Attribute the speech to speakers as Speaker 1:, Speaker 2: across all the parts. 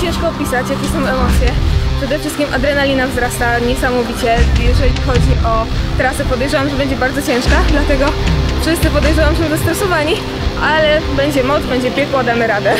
Speaker 1: ciężko opisać, jakie są emocje. Przede wszystkim adrenalina wzrasta niesamowicie, jeżeli chodzi o trasę. Podejrzewam, że będzie bardzo ciężka, dlatego wszyscy podejrzewam są zestresowani, ale będzie moc, będzie piekło, damy radę.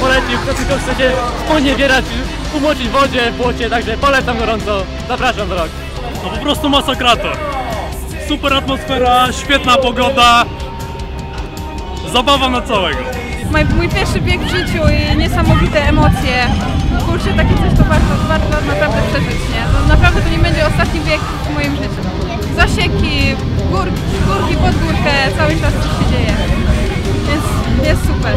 Speaker 2: Polecił, kto tylko chce się umoczyć w wodzie, w błocie, także polecam gorąco, zapraszam do rok.
Speaker 3: No po prostu masakrator. Super atmosfera, świetna pogoda. Zabawa na całego.
Speaker 1: Mój, mój pierwszy bieg w życiu i niesamowite emocje. Kurczę, takie coś to warto, warto naprawdę przeżyć, nie? No, naprawdę to nie będzie ostatni bieg w moim życiu. Zasieki, górki, górki pod górkę, cały czas coś się dzieje. Jest, jest super.